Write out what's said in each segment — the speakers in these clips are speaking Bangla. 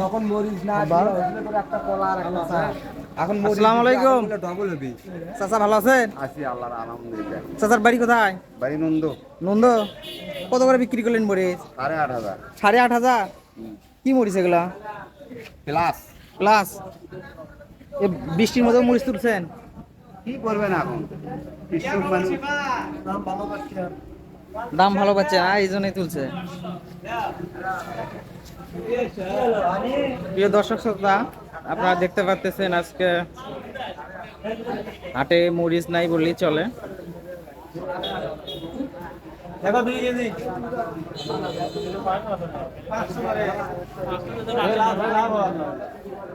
তখন মরিচ না একটা কলা আর একটা চা। এখন আসসালামু আলাইকুম। ডবল হবে। চাচা ভালো আছেন? আছি আল্লাহর আলহামদুলিল্লাহ। চাচার বাড়ি কোথায়? বাড়ি নন্দ। নন্দ? কত করে বিক্রি করলেন মরিচ? সাড়ে আট হাজার। সাড়ে আট হাজার? কি মরিচ এগুলা? প্লাস প্লাস এ বৃষ্টির মতো মরিচ তুলছেন? কি করবেন এখন? মানুষ দাম ভালো পাচ্ছে না এই জন্যই তুলছে। প্রিয় দর্শক শ্রোতা, আপনারা দেখতে পাচ্ছেন আজকে হাটে মরিচ নাই বললেই চলে।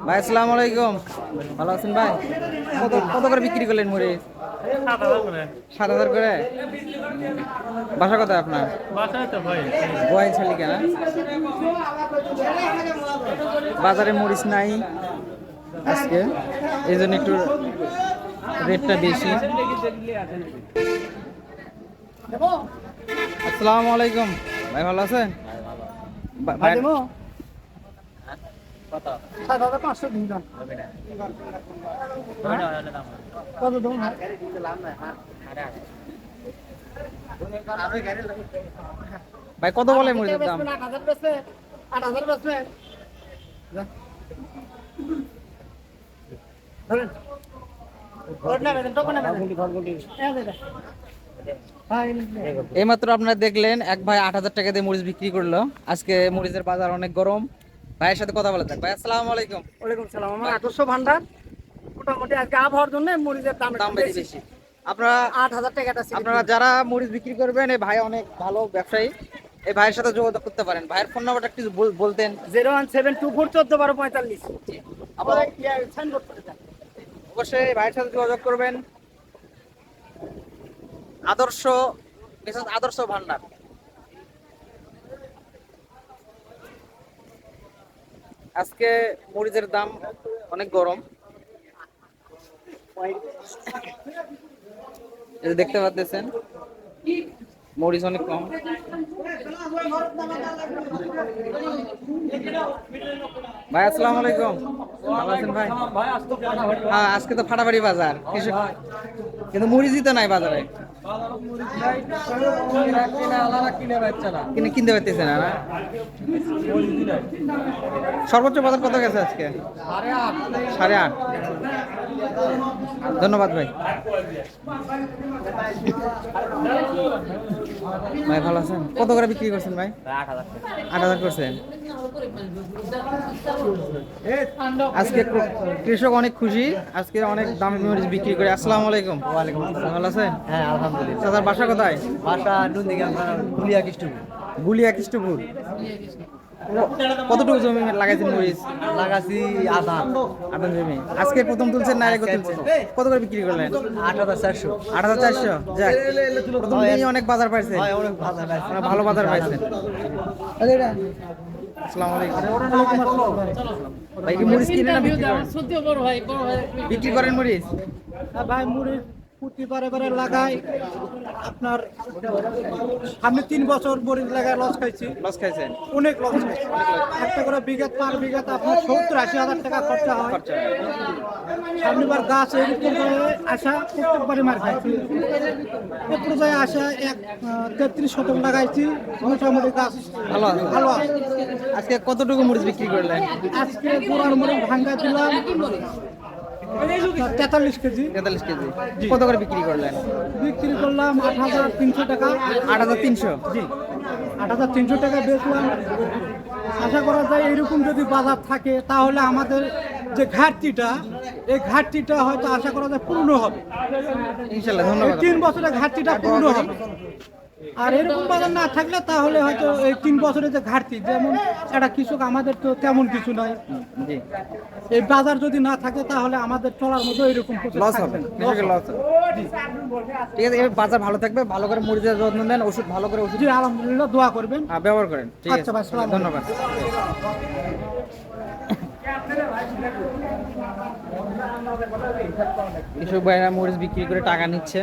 ভাই, আসসালামু আলাইকুম। ভালো আছেন ভাই? কত কত করে বিক্রি করলেন মরিচ? সাত হাজার করে? বাসা কোথায় আপনার? গোয়াইন শালিকা বাজারে মরিচ নাই আজকে। এই জন্য একটু রেটটা বেশি। আসসালামু আলাইকুম। ভাই ভালো আছেন? বা- ভাই- ভাই কত বলে দাম? এইমাত্র আপনারা দেখলেন এক ভাই আট হাজার টাকা দিয়ে মরিচ বিক্রি করল। আজকে মরিচের বাজার অনেক গরম। ভাইয়ের সাথে কথা বলা যাক। ভাই আসসালামু আলাইকুম। ওয়ালাইকুম সালাম আমার আঠারোশো ভান্ডার। মোটামুটি আজকে আবহাওয়ার জন্য মরিচের দাম দাম বেশি আপনারা আট হাজার টাকাটা আপনারা যারা মরিচ বিক্রি করবেন এই ভাই অনেক ভালো ব্যবসায়ী। এই ভাইয়ের সাথে যোগাযোগ করতে পারেন। ভাইয়ের ফোন নাম্বারটা একটু বলতেন। Zero one seven two four চোদ্দ বারো পঁয়তাল্লিশ। আবার সাইনবোর্ড করে দেন? অবশ্যই ভাইয়ের সাথে যোগাযোগ করবেন। আদর্শ আদর্শ ভান্ডার। আজকে মরিচের দাম অনেক গরম। দেখতে পাচ্ছেন, মরিচ অনেক কম। ভাই, আসসালামু আলাইকুম। ভালো আছেন ভাই? হ্যাঁ আজকে তো ফাটাফাটি বাজার। কিন্তু মরিচই তো নাই বাজারে। কিনে কিনতে সর্বোচ্চ বাজার কত গেছে আজকে? সাড়ে আট। ধন্যবাদ ভাই। ভাই, ভালো আছেন? কত করে বিক্রি করছেন ভাই? আট হাজার করছেন? আজকে কৃষক অনেক খুশি আজকে অনেক দাম মরিচ বিক্রি করে। আসসালামু আলাইকুম। ওয়ালাইকুম ভালো আছেন? হ্যাঁ আলহামদুলিল্লাহ। দাদার বাসা কোথায়? বাসা নন্দীগ্রাম গুলিয়া কৃষ্ণপুর। গুলিয়া কৃষ্ণপুর। কতটুকু জমি লাগাইছেন মরিচ লাগাছি আধা। আদান জমি। আজকে প্রথম তুলছেন না আগে তুলছেন? কত করে বিক্রি করলেন? আট হাজার চারশো। আট হাজার চারশো? যাক প্রথম দিনই অনেক বাজার পাইছেন অনেক ভালো বাজার পাইছেন। আসসালামু আলাইকুম। ভাই কি মরিচ কিনে না বিক্রি করেন? বিক্রি করেন মরিচ? ভাই মুড়ি প্রতি বারে বারে লাগাই। আপনার আমি তিন বছর মরিচ লাগায় লস খাইছি। লস খাইছেন? অনেক লস খাইছি। একটা করে বিঘাত পার বিঘাত আপনার সত্তর আশি হাজার টাকা খরচা হয়। সামনেবার গাছ এরকম করে আসা প্রত্যেকবারই মার খাইছি। এ পর্যায়ে আসা এক তেত্রিশ শতক লাগাইছি। মোটামুটি গাছ ভালো ভালো আজকে কতটুকু মরিচ বিক্রি করলেন? আজকে গোড়ার মরিচ ভাঙ্গা দিলাম। তেতাল্লিশ কেজি। তেতাল্লিশ কেজি। কত করে বিক্রি করলেন? বিক্রি করলাম আট হাজার তিনশো টাকা। আট হাজার তিনশো? জি। আট হাজার তিনশো টাকা বেচলাম। আশা করা যায় এরকম যদি বাজার থাকে তাহলে আমাদের যে ঘাটতিটা এই ঘাটতিটা হয়তো আশা করা যায় পূর্ণ হবে। ইনশাল্লাহ ধন্যবাদ। তিন বছরের ঘাটতিটা পূর্ণ হবে। আর এরকম বাজার না থাকলে তাহলে হয়তো এই তিন বছরের যে ঘাটতি যেমন একটা কৃষক আমাদের তো তেমন কিছু নয় এই বাজার যদি না থাকে তাহলে আমাদের চলার মতো এরকম লস হবে। ঠিক আছে এবার বাজার ভালো থাকবে ভালো করে মরিচের যত্ন নেন ওষুধ ভালো করে ওষুধ আলহামদুলিল্লাহ দোয়া করবেন। হ্যাঁ, ব্যবহার করেন। ঠিক আচ্ছা ভাই, সালাম ধন্যবাদ। কৃষক ভাইরা মরিচ বিক্রি করে টাকা নিচ্ছে।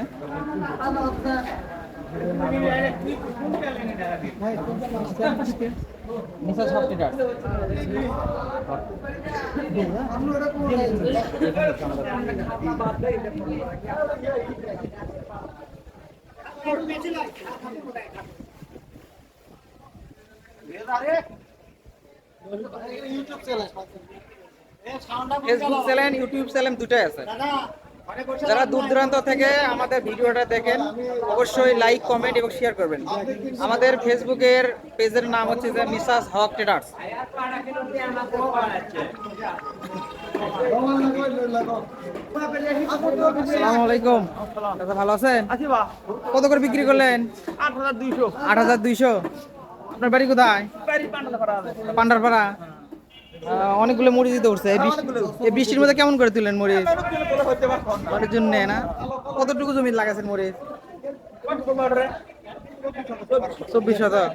ফেসবুক চ্যানেল ইউটিউব চ্যানেল দুটাই আছে। যারা দূর দূরান্ত থেকে আমাদের ভিডিওটা দেখেন অবশ্যই লাইক কমেন্ট এবং শেয়ার করবেন। আমাদের ফেসবুকের পেজের নাম হচ্ছে যে মিসাস হক ট্রেডার্স আসসালামু আলাইকুম। দাদা ভালো আছেন? কত করে বিক্রি করলেন? আট হাজার দুইশো। আট হাজার দুইশো। আপনার বাড়ি কোথায়? পান্ডারপাড়া। অনেকগুলো মুড়ি দিতে উঠছে। এই বৃষ্টি- বৃষ্টির মধ্যে কেমন করে তুলেন মুড়ি নেয় জন্য না? কতটুকু জমি লাগাছেন মুড়ি চব্বিশ শতক।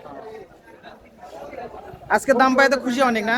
আজকে দাম পাই তো খুশি অনেক, না?